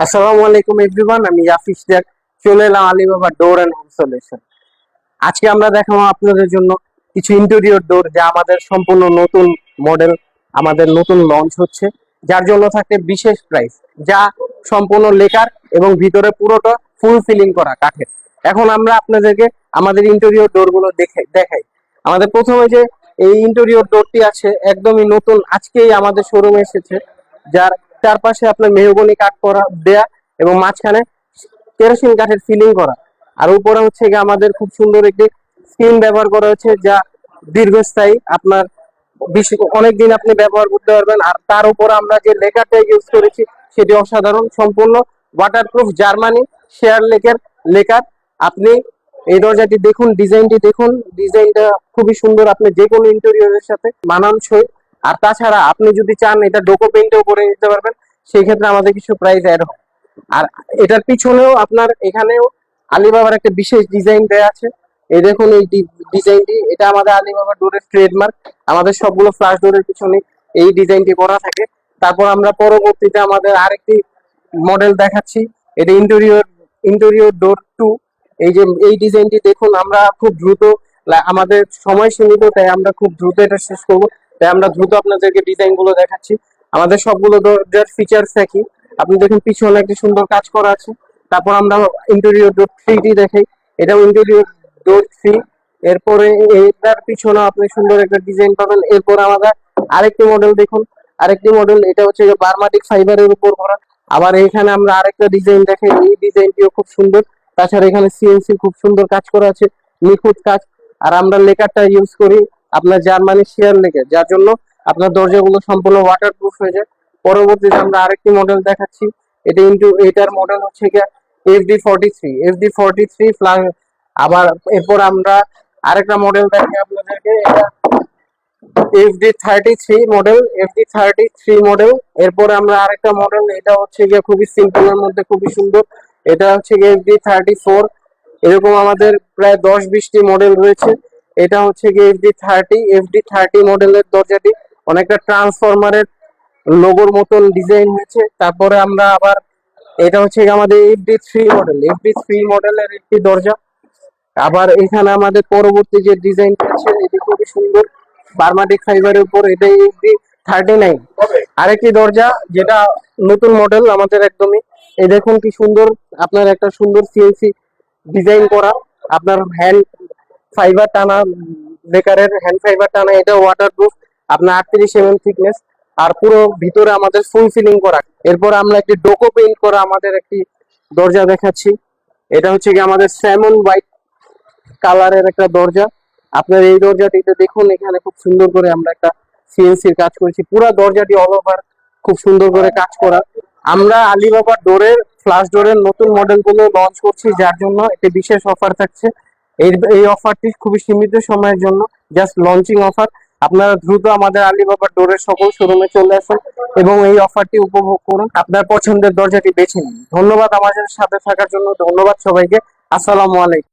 আসসালামু আলাইকুম এভরিওয়ান, আমি ইয়াফিস দেখ। চলে এলাম Alibaba door and home solution আজকে আমরা দেখাবো আপনাদের জন্য কিছু ইন্টেরিয়র ডোর যা আমাদের সম্পূর্ণ নতুন মডেল আমাদের নতুন লঞ্চ হচ্ছে, যার জন্য থাকে বিশেষ প্রাইস যা সম্পূর্ণ লেকার এবং ভিতরে পুরোটা ফুল ফিলিং করা কাঠের। এখন আমরা আপনাদেরকে আমাদের ইন্টেরিয়র ডোরগুলো দেখে দেখাই। আমাদের প্রথমে যে এই ইন্টেরিয়র ডোরটি আছে, একদমই নতুন, আজকেই আমাদের শোরুমে এসেছে, যার চারপাশে আপনার মেহগনি কাঠ করা দেয়া এবং মাঝখানে কেরোসিন কাঠের ফিলিং করা। আর উপরে হচ্ছে গিয়ে আমাদের খুব সুন্দর একটি স্ক্রিন ব্যবহার করা হয়েছে যা দীর্ঘস্থায়ী আপনার অনেক দিন আপনি ব্যবহার করতে পারবেন। আর তার উপর আমরা যে লেকারটা ইউজ করেছি, সেটি অসাধারণ, সম্পূর্ণ ওয়াটারপ্রুফ জার্মানি শেয়ার লেকের লেকার। আপনি এই দরজাটি দেখুন ডিজাইনটি দেখুন। ডিজাইনটা খুবই সুন্দর, আপনি যে কোনো ইন্টেরিয়রের সাথে মানানসই আর তাছাড়া আপনি যদি চান এটা ডোকো পেইন্টেও করে নিতে পারবেন সেই ক্ষেত্রে আমাদের কিছু প্রাইস অ্যাড হয় আর এটার পিছনেও আপনার এখানেও আলিবাবার একটা বিশেষ ডিজাইন দেয়া আছে। এই দেখুন এই ডিজাইনটি এটা আমাদের আলিবাবা ডোরের ট্রেডমার্ক আমাদের সবগুলো ফ্লাশ ডোরের পিছনে এই ডিজাইনটি করা থাকে। তারপর আমরা পরবর্তীতে আমাদের আরেকটি মডেল দেখাচ্ছি। এটা ইন্টেরিয়র ইন্টেরিয়র ডোর টু এই যে, এই ডিজাইনটি দেখুন, আমরা খুব দ্রুত আমাদের সময় সীমিত তাই আমরা খুব দ্রুত এটা শেষ করব। তাই আমরা দ্রুত আপনাদেরকে ডিজাইনগুলো দেখাচ্ছি। আমাদের সবগুলো দরজার ফিচার্স একই। আপনি দেখুন পিছনে একটি সুন্দর কাজ করা আছে। তারপর আমরা ইন্টেরিয়র ডোর থ্রিটি দেখাই। এটাও ইন্টেরিয়র ডোর থ্রি এরপরে এটার পিছনে আপনি সুন্দর একটা ডিজাইন পাবেন। এরপর আমাদের আরেকটি মডেল দেখুন। আরেকটি মডেল এটা হচ্ছে যে বার্মাটিক ফাইবারের উপর করা। আবার এখানে আমরা আরেকটা ডিজাইন দেখাই। এই ডিজাইনটিও খুব সুন্দর। তাছাড়া এখানে সিএনসি খুব সুন্দর কাজ করা আছে। নিখুঁত কাজ। আর আমরা লেকারটা ইউজ করি। আপনার জার্মানি শেয়ার লেকার যার জন্য আপনার দরজাগুলো সম্পূর্ণ ওয়াটারপ্রুফ হয়ে যায়। পরবর্তীতে আমরা আরেকটি মডেল দেখাচ্ছি। এটা ইন্টু এটার মডেল হচ্ছে গিয়ে FD forty three FD forty three আবার এরপর আমরা আরেকটা মডেল দেখাই আপনাদেরকে। এটা FD thirty three model FD thirty three model এরপর আমরা আরেকটা মডেল এটা হচ্ছে গিয়ে খুবই সিম্পলের মধ্যে, খুবই সুন্দর। এটা হচ্ছে গিয়ে এফডি থার্টি ফোর এরকম আমাদের প্রায় দশ বিশটি মডেল রয়েছে। এটা হচ্ছে গিয়ে এফডি থার্টি এফডি থার্টি মডেলের দরজাটি। অনেকটা ট্রান্সফরমারের লোগোর মতন ডিজাইন হয়েছে। তারপরে আমরা আবার এটা হচ্ছে গিয়ে আমাদের FD three model FD three মডেলের একটি দরজা। আবার এখানে আমাদের পরবর্তী যে ডিজাইন আছে এটি খুবই সুন্দর। বার্মাটিক ফাইবারের উপর এটা এফডি থার্টি নাইন আরেকটি দরজা যেটা নতুন মডেল আমাদের একদমই। এই দেখুন কি সুন্দর আপনার একটা সুন্দর সিএনসি ডিজাইন করা। আপনার হ্যান্ড ফাইবার টানা বেকারের হ্যান্ড ফাইবার টানা, এটা ওয়াটারপ্রুফ আপনার আটত্রিশ এম এম থিকনেস আর পুরো ভিতরে আমাদের ফুল ফিলিং করা। এরপর আমরা একটি ডোকো পেইন্ট করা আমাদের একটি দরজা দেখাচ্ছি। এটা হচ্ছে কি আমাদের স্যামন হোয়াইট কালারের একটা দরজা। আপনার এই দরজাটিতে দেখুন, এখানে খুব সুন্দর করে আমরা একটা সিএনসির কাজ করেছি। পুরো দরজাটি অল ওভার খুব সুন্দর করে কাজ করা। আমরা আলিবাবা ডোরের ফ্লাশ ডোরের নতুন মডেলগুলো লঞ্চ করছি, যার জন্য একটি বিশেষ অফার থাকছে। এই এই অফারটি খুবই সীমিত সময়ের জন্য। জাস্ট লঞ্চিং অফার আপনারা দ্রুত আমাদের আলিবাবার ডোরের সকল শোরুমে চলে আসুন এবং এই অফারটি উপভোগ করুন। আপনার পছন্দের দরজাটি বেছে নিন। ধন্যবাদ আমাদের সাথে থাকার জন্য। ধন্যবাদ সবাইকে। আসসালামু আলাইকুম।